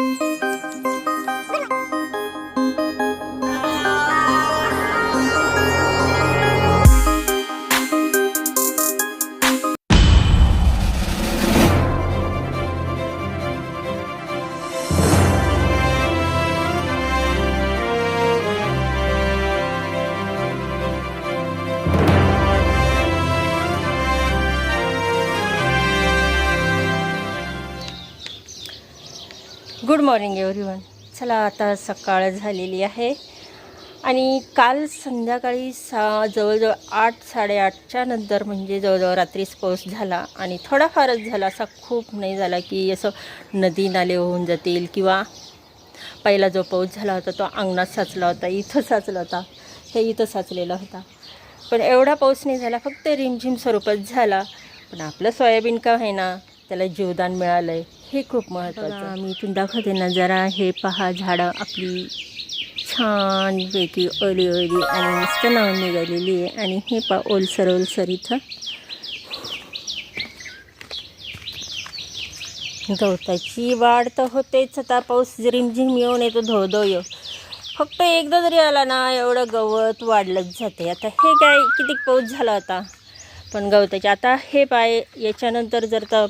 Good morning everyone चला आता सकाळ झालेली आहे. आणि काल संध्याकाळी सा जवळजवळ आठ साडेआठच्या नंतर म्हणजे जवळजवळ रात्रीच पाऊस झाला आणि थोडाफारच झाला असा खूप नाही झाला की असं नदी नाले होऊन जातील किंवा पहिला जो पाऊस झाला होता तो अंगणात साचला होता इथं साचला होता हे इथं साचलेला होता. पण एवढा पाऊस नाही झाला फक्त रिमझिम स्वरूपात झाला. पण आपलं सोयाबीन का आहे ना त्याला जीवदान मिळालं आहे हे खूप महत्त्वाचं मी इथून दाखवते ना जरा हे पहा झाडं आपली छानपैकी ओली ओली आणि मस्त नावून निघालेली आहे. आणि हे पा ओलसर ओलसर इथं. गवताची वाढ तर होतेच आता पाऊस रिमझिम येऊन येतो धो धो येऊ फक्त एकदा जरी आला ना एवढं गवत वाढलंच जाते. आता हे काय किती पाऊस झाला होता पण गवताचे आता हे पाय याच्यानंतर जर तर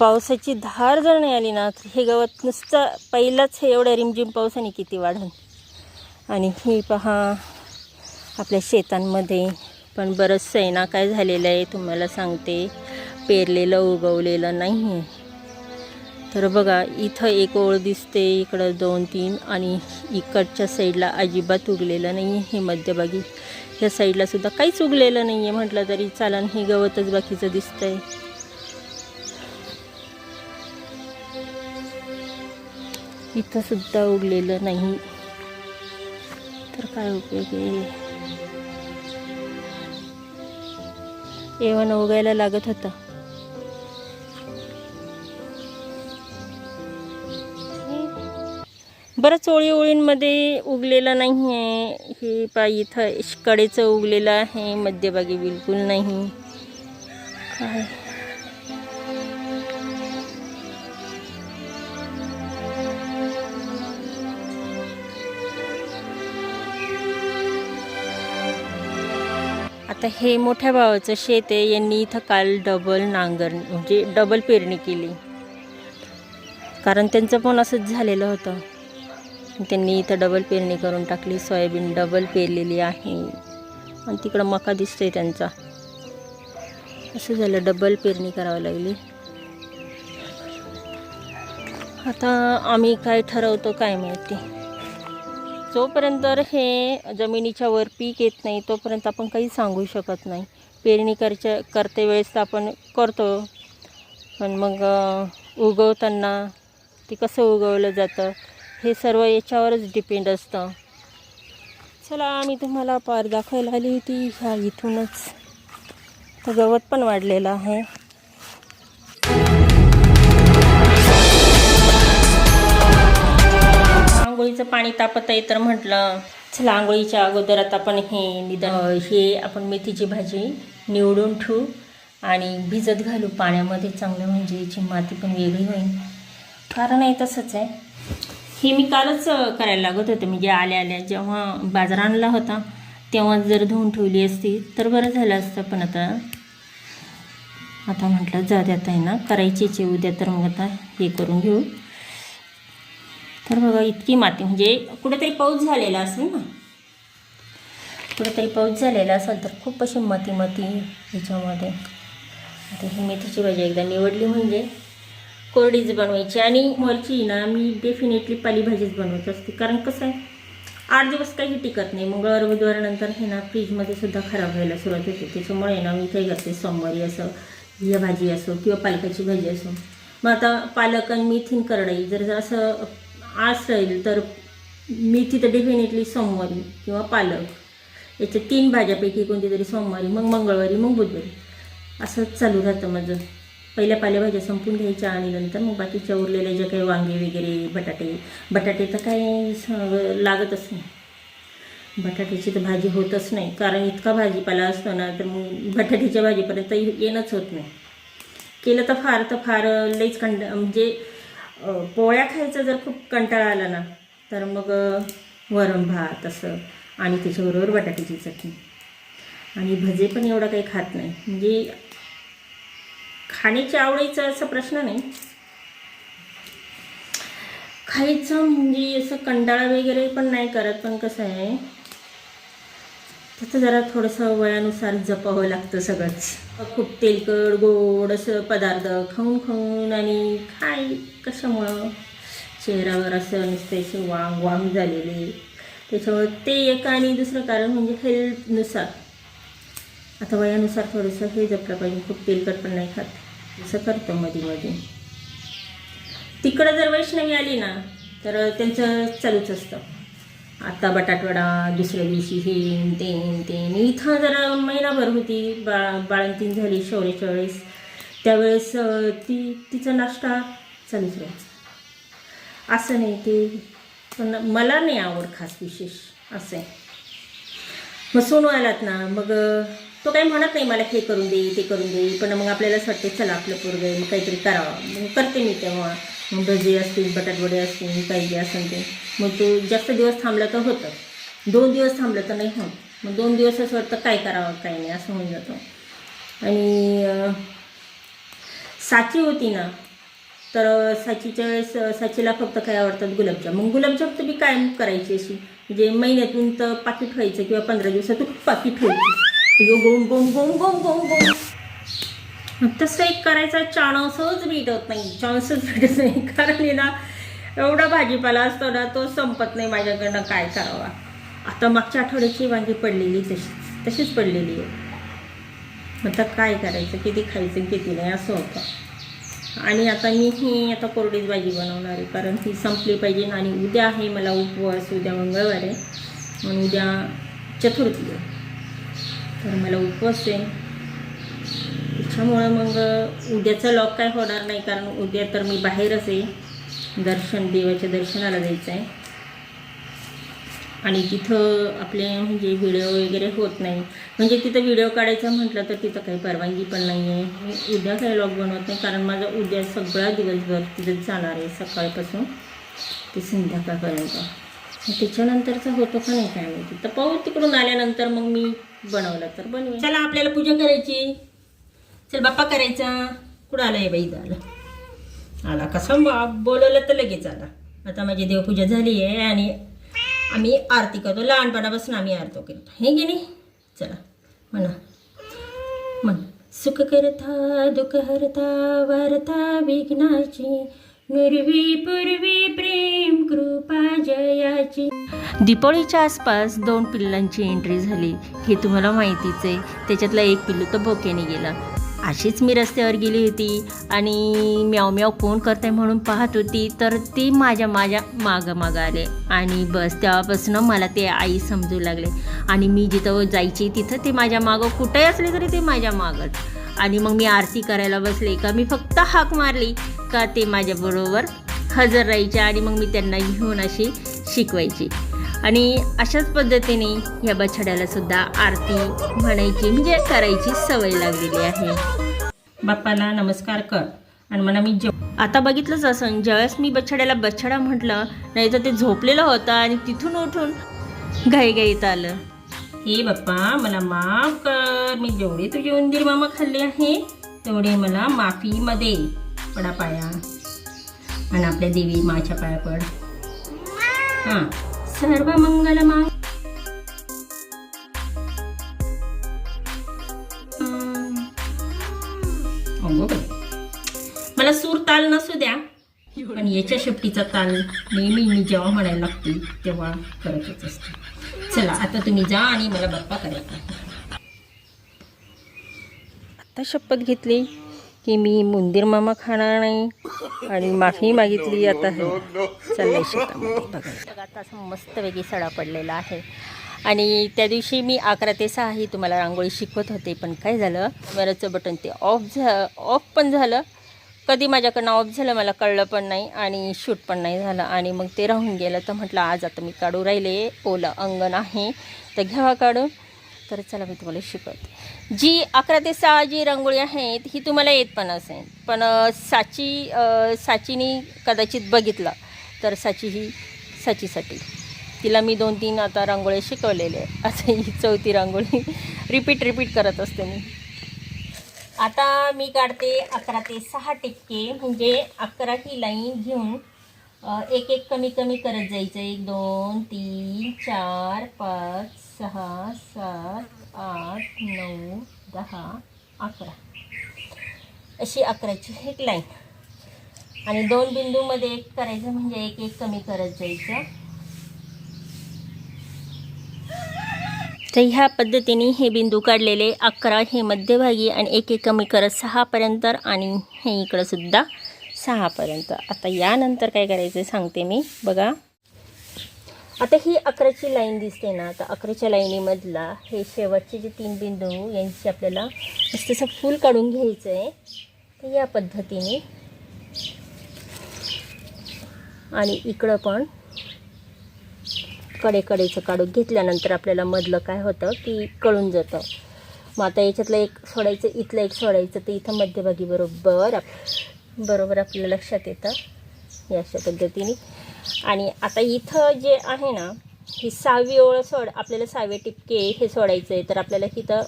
पावसाची धार जर नाही आली ना तर हे गवत नुसतं पहिलंच हे एवढ्या रिमझिम पावसाने किती वाढन. आणि ही पहा आपल्या शेतांमध्ये पण बरंचसं आहे ना काय झालेलं आहे तुम्हाला सांगते. पेरलेलं उगवलेलं नाही आहे तर बघा इथं एक ओळ दिसते इकडं दोन तीन आणि इकडच्या साईडला अजिबात उगलेलं नाही आहे हे मध्यभागी. ह्या साईडलासुद्धा काहीच उगलेलं नाही आहे म्हटलं तरी चालन हे गवतच बाकीचं दिसतं आहे सुद्धा उगलेलं नाही. तर काय उपयोग आहे? एवण उगायला लागत होता. बरंच ओळी ओळींमध्ये उगलेलं नाही आहे हे पा इथं कडेचं उगलेलं आहे. मध्यभागी बिलकुल नाही. काय? आता हे मोठ्या भावाचं शेत आहे. यांनी इथं काल डबल नांगर म्हणजे डबल पेरणी केली. कारण त्यांचं पण असंच झालेलं होतं. त्यांनी इथं डबल पेरणी करून टाकली. सोयाबीन डबल पेरलेली आहे. आणि तिकडं मका दिसतोय त्यांचा. असं झालं डबल पेरणी करावी लागली. आता आम्ही काय ठरवतो काय माहिती. जोपर्यंत हे जमिनीच्या वर पीक येत नाही तोपर्यंत आपण काही सांगू शकत नाही. पेरणी करच्या करते वेळेस तर आपण करतो. पण मग उगवताना ते कसं उगवलं जातं हे सर्व याच्यावरच डिपेंड असतं. चला आम्ही तुम्हाला पार दाखवायला आली होती. ह्या इथूनच. तर गवत पण वाढलेलं आहे. आंघोळीचं पाणी तापत आहे तर म्हटलं चला आंघोळीच्या अगोदर आता आपण हे निदान हे. आपण मेथीची भाजी निवडून ठेवू आणि भिजत घालू. पाण्यामध्ये चांगलं म्हणजे याची माती पण वेगळी होईल. कारण आहे तसंच आहे. हे मी कालच करायला लागत होते. म्हणजे आल्या आल्या जेव्हा बाजार आणला होता तेव्हा जर धुवून ठेवली असती तर बरं झालं असतं. पण आता आता म्हटलं जा द्यात आहे ना. करायचीच आहे. उद्या तर मग आता हे करून घेऊ. तर बघा इतकी माती. म्हणजे कुठेतरी पाऊस झालेला असेल ना? कुठेतरी पाऊस झालेला असेल तर खूप अशी माती माती ह्याच्यामध्ये आता ही मेथीची भाजी एकदा निवडली म्हणजे कोरडीच बनवायची. आणि मरची ना मी डेफिनेटली पालीभाजीच बनवत असते. कारण कसं आहे आठ दिवस काही टिकत नाही. मंगळवार बुधवारनंतर हे ना फ्रीजमध्ये सुद्धा खराब व्हायला सुरुवात होते. त्याच्यामुळे ना मी काही करते सोमवारी असं ही भाजी असो किंवा पालकाची भाजी असो. मग आता पालक आणि मेथीन करडई जर असं असेल तर मेथी तर डेफिनेटली सोमवारी किंवा पालक. याच्या तीन भाज्यापैकी कोणती तरी सोमवारी मग मंगळवारी मग बुधवारी. असंच चालू राहतं माझं. पहिल्या पालेभाज्या संपून घ्यायच्या आणि नंतर मग बाकीच्या उरलेल्या ज्या काही वांगे वगैरे बटाटे. बटाटे तर काही लागतच नाही. बटाट्याची तर भाजी होतच नाही. कारण इतका भाजीपाला असतो ना तर मग बटाट्याच्या भाजीपर्यंत येणंच होत नाही. केलं तर फार तर फार लईच खंड म्हणजे पोळ्या खायचा जर खूप कंटाळा आला ना तर मग वरण भात असं आणि त्याच्याबरोबर बटाट्याची चटणी. आणि भजे पण एवढा काही खात नाही. म्हणजे खाण्याच्या आवडीचा असा प्रश्न नाही. खायचं म्हणजे असं कंटाळा वगैरे पण नाही करत पण कसं आहे त्याचं जरा थोडंसं वयानुसार जपावं लागतं सगळंच. खूप तेलकट गोड असं पदार्थ खाऊन खाऊन आणि खाय कशामुळं? चेहऱ्यावर असं नुसते असे वांग वांग झालेले. त्याच्यामुळं ते एक आणि दुसरं कारण म्हणजे हेल्थनुसार आता वयानुसार थोडंसं हे जपलं पाहिजे. खूप तेलकट पण नाही खात. असं करतो मध्ये मध्ये तिकडं जर वैष्णवी आली ना तर त्यांचं चालूच असतं. आत्ता बटाटवडा दुसऱ्या दिवशी हे तेन ते. ते इथं जरा महिनाभर होती बा बाळंतीन झाली शौर्याच्या वेळेस त्यावेळेस ती तिचा नाश्ता चालूच राहायचा. असं नाही ते पण मला नाही आवड खास विशेष असं आहे. मग सोनू आलात ना मग तो काही म्हणत नाही मला हे करून दे ते करून दे पण मग आपल्याला असं वाटते चला आपलं पोरग आहे मग काहीतरी करावं. मग करते मी तेव्हा. मग भजी असतील बटाटवडे असतील काही जे असेल ते. मग तो जास्त दिवस थांबला तर होतं. दोन दिवस थांबलं तर नाही होत. मग दोन दिवस असं वाटतं काय करावं काय नाही असं होऊन जातं. आणि साची होती ना तर साचीच्या वेळेस साचीला फक्त काय आवडतात गुलाबजाम. मग गुलाबजाम तर मी कायम करायची अशी. म्हणजे महिन्यातून तर पाकिट व्हायचं किंवा पंधरा दिवसातून पाकिट व्हायची. यो गोम गोम गोम गोम गोम गोम. तसं एक करायचा चान्सच भेटत नाही. चान्सच भेटत नाही कारण ना एवढा भाजीपाला असतो ना तो संपत नाही माझ्याकडनं काय करावा. आता मागच्या आठवड्याची वांगी पडलेली तशीच तशीच पडलेली आहे. आता काय करायचं किती खायचं किती नाही असं होतं. आणि आता मी ही आता कोरडीच भाजी बनवणार आहे कारण ती संपली पाहिजे आणि उद्या आहे मला उपवास उद्या मंगळवार आहे. उद्या चतुर्थी आहे. तर मला उपवास आहे. त्याच्यामुळं मग उद्याचा लॉक काय होणार नाही कारण उद्या तर मी बाहेरच आहे. दर्शन देवाच्या दर्शनाला जायचं आहे आणि तिथं आपले म्हणजे व्हिडिओ वगैरे होत नाही. म्हणजे तिथं व्हिडिओ काढायचा म्हटलं तर तिथं काही परवानगी पण नाही आहे मी उद्या काही लॉक बनवत नाही कारण माझा उद्या सगळा दिवसभर तिथं जाणार आहे सकाळपासून ते संध्याकाळपर्यंत. त्याच्यानंतरचा होतो का नाही काय माहिती. तर पाहू तिकडून आल्यानंतर मग मी बनवलं तर बनवेन. चला आपल्याला पूजा करायची. चल बाप्पा करायचा. कुठं आला आहे बाई आला. आला कसं बाप बोलवलं तर लगेच आला. आता माझी देवपूजा झाली आहे आणि आम्ही आरती करतो. लहानपणापासून आम्ही आरतो करतो. हे की नाही? चला म्हणा. म्हण सुख करता दुःख हरता वारता विघ्नाची नुरवी पूर्वी प्रेम कृपा जयाची. दीपावलीच्या आसपास दोन पिल्लांची एंट्री झाली. हे तुम्हाला माहितीच आहे. त्याच्यातला एक पिल्लू तर भोक्याने गेला. अशीच मी रस्त्यावर गेली होती आणि म्याव म्याव कोण करते म्हणून पाहत होती तर ती माझ्या माझ्या मागं मागं आले. आणि बस तेव्हापासून मला ते आई समजू लागले. आणि मी जिथं जायची तिथं ते माझ्या मागं कुठेही असले तरी ते माझ्या मागच. आणि मग मी आरती करायला बसले का मी फक्त हाक मारली का ते माझ्याबरोबर हजर राहायचे आणि मग मी त्यांना घेऊन अशी शिकवायची. आणि अशाच पद्धतीने या बछड्याला सुद्धा आरती म्हणायची म्हणजे करायची सवय लागलेली आहे. बाप्पाला नमस्कार कर आणि म्हणा मी जेव आता बघितलंच असं ज्यावेळेस मी बछड्याला बछडा म्हटलं नाही तर ते झोपलेलं होतं आणि तिथून उठून घाईघाईत आलं. हे बाप्पा मला माफ कर. मी जेवढे तुझे उंदीर मामा खाल्ले आहे तेवढे मला माफीमध्ये पडा पाया. आणि आपल्या देवी माच्या पाया पड. हां. सर्व मंगल मांग अगो बाई. मला सूर ताल नसू द्या पण याच्या शेपटीचा ताल नेहमी मी जेव्हा म्हणायला लागते तेव्हा करतच असते. चला आता तुम्ही जा आणि मला बाप्पा करायचा आता शपथ घेतली. की मी मुंदीर मामा खाणार नाही आणि माफी मागितली आता हे. चाललंय शेतामध्ये बघा. आता असं मस्तपैकी सडा पडलेला आहे. आणि त्या दिवशी मी अकरा ते सहा ही तुम्हाला रांगोळी शिकवत होते पण काय झालं? कॅमेराचं बटन ते ऑफ झा ऑफ पण झालं. कधी माझ्याकडनं ऑफ झालं मला कळलं पण नाही आणि शूट पण नाही झालं. आणि मग ते राहून गेलं. तर म्हटलं आज आता मी काढू राहिले. ओलं अंगण आहे. तर घ्यावा काढून. तर चला मी तुम्हाला शिकवते. जी अकरा ते सहा जी रांगोळी आहेत ही तुम्हाला येत पण असेल पण साची साचीने साचीनी कदाचित बघितलं तर साची ही साचीसाठी तिला मी दोन तीन आता रांगोळी शिकवलेले आहे असं ही चौथी रांगोळी रिपीट रिपीट करत असते मी. आता मी काढते अकरा ते सहा टक्के म्हणजे अकरा ही लाईन घेऊन एक एक कमी कमी करत जायचं. एक दोन तीन चार पाच सहा सात आठ नऊ दहा अकरा. अशी अकराची एक लाईन. आणि दोन बिंदूमध्ये एक करायचं म्हणजे एक एक कमी करत जायचं. तर ह्या पद्धतीने हे बिंदू काढलेले अकरा हे मध्यभागी आणि एक एक कमी करत सहापर्यंत आणि हे इकडंसुद्धा सहापर्यंत. आता यानंतर काय करायचं सांगते मी. बघा. आता ही अकराची लाईन दिसते ना तर अकराच्या लाईनीमधला हे शेवटचे जे तीन बिंदू यांची आपल्याला मस्त असं फूल काढून घ्यायचं आहे तर या पद्धतीने. आणि इकडं पण कडेकडेचं काढून घेतल्यानंतर आपल्याला मधलं काय होतं की कळून जातं. मग आता याच्यातलं एक सोडायचं इथलं एक सोडायचं तर इथं मध्यभागी बरोबर बरोबर आपल्या लक्षात येतं या अशा पद्धतीने. आणि आता इथं जे आहे ना ही सहावी ओळ सोड आपल्याला सहावे टिपके हे सोडायचं आहे तर आपल्याला इथं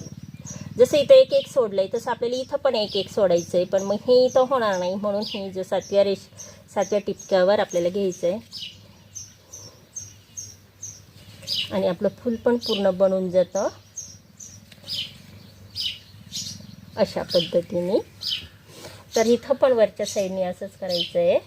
जसं इथं एक एक सोडलं आहे तसं आपल्याला इथं पण एक एक सोडायचं आहे पण मग हे इथं होणार नाही म्हणून हे जो सातव्या रेश सातव्या टिपक्यावर आपल्याला घ्यायचं आहे आणि आपलं फूल पण पूर्ण बनून जातं. अशा पद्धतीने. तर इथं पण वरच्या साईडने असंच करायचं आहे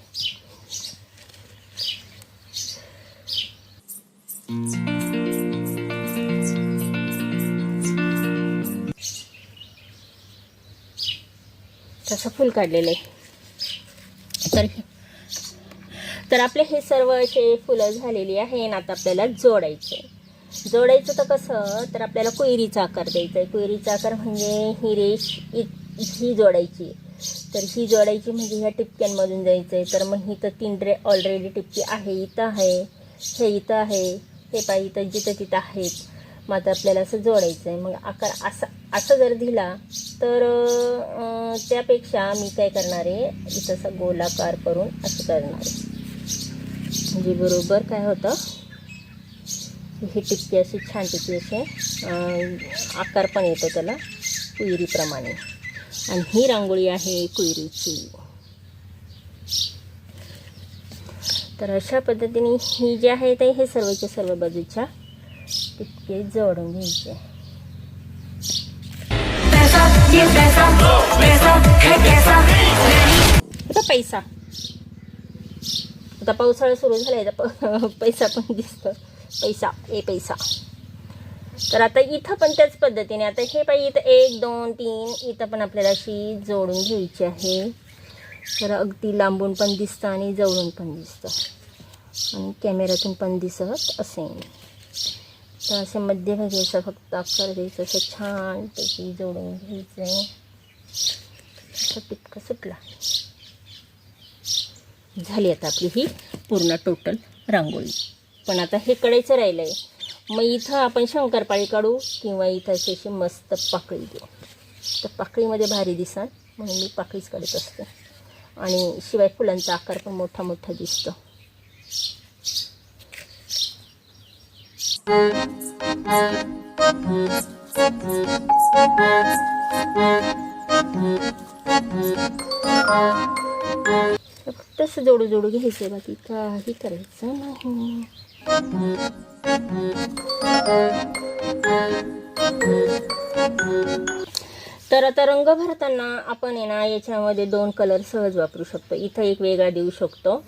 तसं फुल काढलेलं आहे. तर तर आपले हे सर्व असे फुलं झालेली आहे आणि आता आपल्याला जोडायचे जोडायचं तर कसं तर आपल्याला कोयरीचा आकार द्यायचा आहे कोयरीचा आकार म्हणजे ही रेष ही जोडायची तर ही जोडायची म्हणजे ह्या टिपक्यांमधून जायचं आहे तर मग ही तर तीन रे ऑलरेडी टिपकी आहे इथं आहे हे इथं आहे हे पाय इथं जिथं तिथं आहेत. मग आता आपल्याला असं जोडायचं आहे मग आकार असा असं जर दिला तर त्यापेक्षा मी काय करणार आहे? इथं असं गोलाकार करून असं करणार आहे. म्हणजे बरोबर काय होतं? ही टिपकी अशी छान टिपकी असे आकार पण येतो त्याला कुयरीप्रमाणे आणि ही रांगोळी आहे कुयरीची. तर अशा पद्धतीने ही जी आहे ते हे सर्वच्या सर्व बाजूच्या टिक्के जोडून घ्यायचे. है आता पैसा. आता पावसाळा सुरू झाला आहे तर प- पैसा पण दिसतो पैसा ए पैसा. तर आता इथं पण त्याच पद्धतीने आता हे पाहिजे इथं एक दोन तीन इथं पण आपल्याला अशी जोडून घ्यायची आहे. तर अगदी लांबून पण दिसतं आणि जवळून पण दिसतं. आणि कॅमेऱ्यातून पण दिसत असेल. तर असे मध्यभागी असं फक्त अक्षर घ्यायचं असं छान त्याची जोडून घ्यायचं आहे असं सुटला. झाली आता आपली ही पूर्ण टोटल रांगोळी. पण आता हे कडायचं राहिलं आहे मग इथं आपण शंकरपाळी काढू किंवा इथं अशी अशी मस्त पाकळी देऊ. तर पाकळीमध्ये भारी दिसान म्हणून मी पाकळीच काढत असते. आणि शिवाय फुलांचा आकार पण मोठा मोठा दिसतो. फक्त असं जोडू जोडू घ्यायचं बाकी काही करायचं नाही. तर आता रंग भरताना आपण आहे ना याच्यामध्ये दोन कलर सहज वापरू शकतो. इथं एक वेगळा देऊ शकतो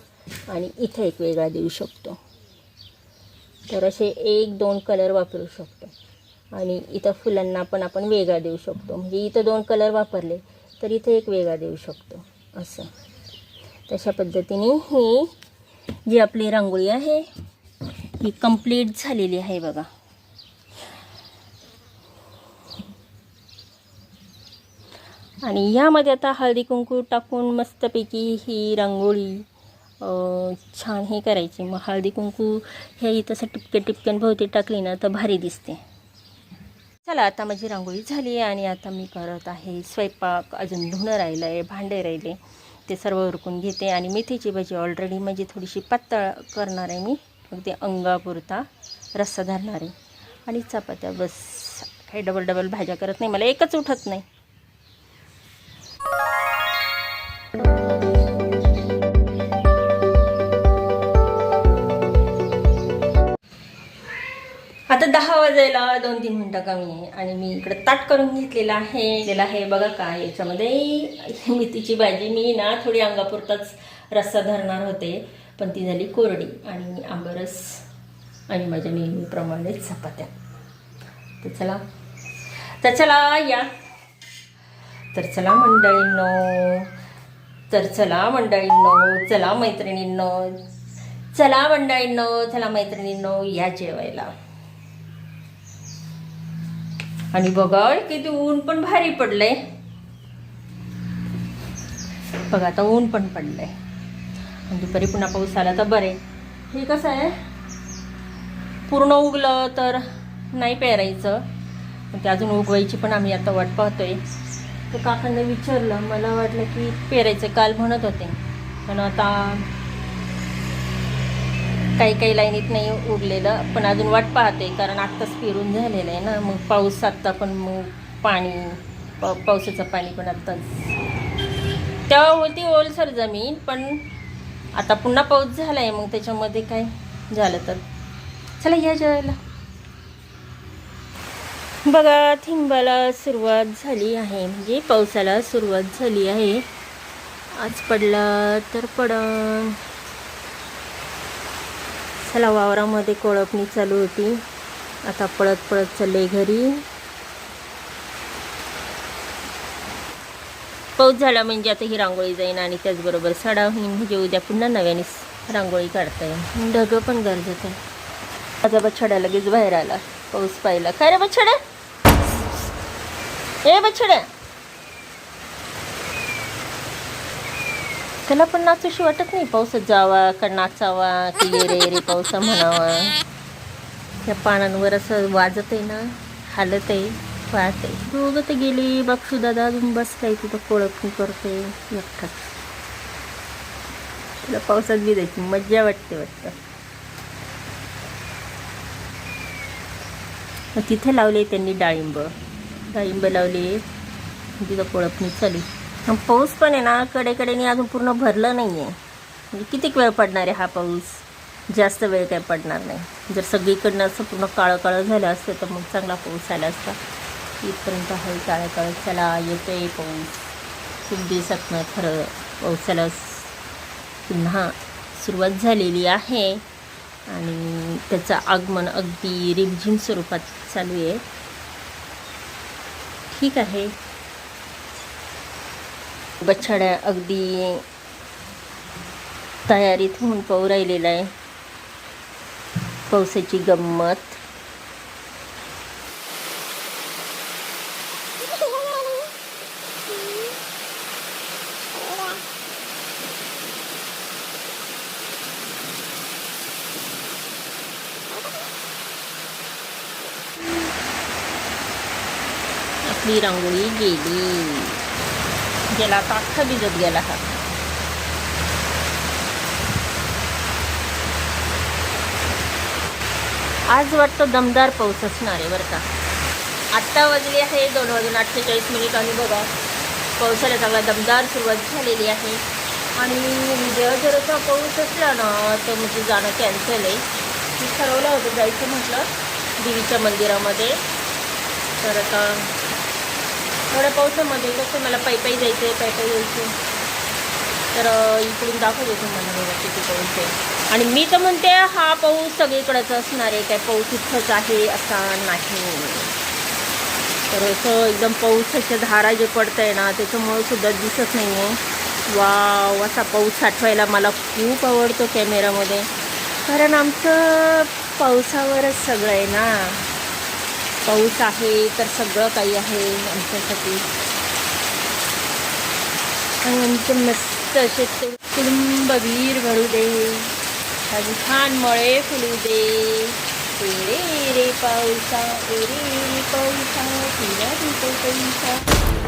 आणि इथं एक वेगळा देऊ शकतो. तर असे एक दोन कलर वापरू शकतो. आणि इथं फुलांना पण आपण वेगळा देऊ शकतो. म्हणजे इथं दोन कलर वापरले तर इथं एक वेगळा देऊ शकतो. असं. तशा पद्धतीने ही जी आपली रांगोळी आहे ही कंप्लीट झालेली आहे बघा. आणि यामध्ये आता हळदी कुंकू टाकून मस्तपैकी ही रांगोळी छान हे करायची. मग हळदी कुंकू हे तसं टिपके टिपक्यांभोवती टाकली ना तर भारी दिसते. चला चला आता माझी रांगोळी झाली आहे आणि आता मी करत आहे स्वयंपाक. अजून धुणं राहिलं आहे भांडे राहिले ते सर्व उरकून घेते. आणि मेथीची भाजी ऑलरेडी म्हणजे थोडीशी पातळ करणार आहे मी. मग ते अंगापुरता रस्सा धरणार. आहे आणि चपात्या बस. काही डबल डबल भाज्या करत नाही. मला एकच उठत नाही. आता दहा वाजायला दोन तीन मिनटं कमी आहे. आणि मी इकडे ताट करून घेतलेलं आहे. घेतलेलं आहे. बघा काय याच्यामध्ये. मेथीची भाजी. मी ना थोडी अंगापुरताच रस्सा धरणार होते. पण ती झाली कोरडी आणि आंबरस आणि माझ्या नेहमीप्रमाणे चपात्या. तर चला. तर चला या. तर चला मंडळींनो. तर चला मंडळींनो. चला मैत्रिणींनो. चला मंडळींनो. चला मैत्रिणींनो. या जेवायला. आणि बघा किती ऊन पण भारी पडलंय. बघा आता ऊन पण पडलंय. दुपारी पुन्हा पाऊस आला तर बरे हे कसं आहे? पूर्ण उगलं तर नाही पेरायचं. ते अजून उगवायची पण आम्ही आता वाट पाहतोय. तर काकांना विचारलं मला वाटलं की पेरायचं काल म्हणत होते. पण आता काही काही लाईनीत नाही उरलेलं पण अजून वाट पाहते कारण आत्ताच पेरून झालेलं आहे ना. मग पाऊस आत्ता पण मग पाणी पावसाचं पाणी पण आत्ताच. तेव्हा होती ओलसर जमीन पण आता पुन्हा पाऊस झाला आहे मग त्याच्यामध्ये काय झालं तर? चला या जेवायला. बघा थिंबाला सुरुवात झाली आहे. म्हणजे पावसाला सुरुवात झाली आहे. आज पडला तर पडन. चला वावरामध्ये कोळपणी चालू होती. आता पळत पळत चालले घरी. पाऊस झाला म्हणजे आता ही रांगोळी जाईन आणि त्याचबरोबर सडा होईन. म्हणजे उद्या पुन्हा नव्याने रांगोळी काढता येईल ढगं पण गरजेचं आहे. माझा बछडा लगेच बाहेर आला. पाऊस पाहिला. काय रे बछड्या ए बछड्या त्याला पण नाचूशी वाटत नाही. पावसात जावा का नाचावा की ये रे रे पावसा म्हणावा. त्या पानांवर असं वाजत आहे ना हालत आहे वाहत आहे दोघं तर गेली बक्षू दादा अजून बसलाय तिथं कोळपणी करते एकटाच. तुला पावसात भिजायची मज्जा वाटते वाटतं. मग तिथे लावले त्यांनी डाळिंब. डाळिंब लावले तिथं कोळपणी चालू. पाऊस पण आहे ना कडेकडेने अजून पूर्ण भरलं नाही आहे म्हणजे कितीक वेळ पडणार आहे हा पाऊस? जास्त वेळ काय पडणार नाही. जर सगळीकडनं असं पूर्ण काळं काळं झालं असतं तर मग चांगला पाऊस आला असता. इथपर्यंत आहे काळं चला येतो आहे पाऊस. खूप दिवसातनं खरं पावसाला पुन्हा सुरुवात झालेली आहे. आणि त्याचं आगमन अगदी रिमझिम स्वरूपात चालू आहे. ठीक आहे. बछड्या अगदी तयारीत होऊन पाऊ राहिलेला आहे. पावसाची गंमत. आपली रांगोळी गेली. गेला आता अख्खा भिजत गेला हा. आज वाटतं दमदार पाऊस असणार आहे बरं का. आत्ता वाजले आहे दोन वाजून अठ्ठेचाळीस मिनिट आणि बघा पावसाला चांगला दमदार सुरुवात झालेली आहे. आणि उद्या जर असा पाऊस असला ना तर म्हणजे जाणं कॅन्सल आहे. मी ठरवलं होतं जायचं म्हटलं देवीच्या मंदिरामध्ये. तर आता थोड्या पावसामध्ये कसं मला पायी पायी जायचं आहे पायी पायी जायचं तर इकडून दाखवते तुम्हाला बघा किती पाऊस आहे. आणि मी तर म्हणते हा पाऊस सगळीकडंच असणार आहे. काय पाऊस इथंच आहे असा नाही. तर असं एकदम पाऊसाच्या धारा जे पडत आहे ना त्याच्यामुळं सुद्धा दिसत नाही आहे वाव असा पाऊस साठवायला मला खूप आवडतो कॅमेरामध्ये. कारण आमचं पावसावरच सगळं आहे ना. पाऊस आहे तर सगळं काही आहे आमच्यासाठी. आणि आमचे मस्त असे ते कुटुंब वीर भरू दे. अजून छान मळे फुलू दे. रे रे पाऊसा रे रे पाऊसा तुला देतो पैसा.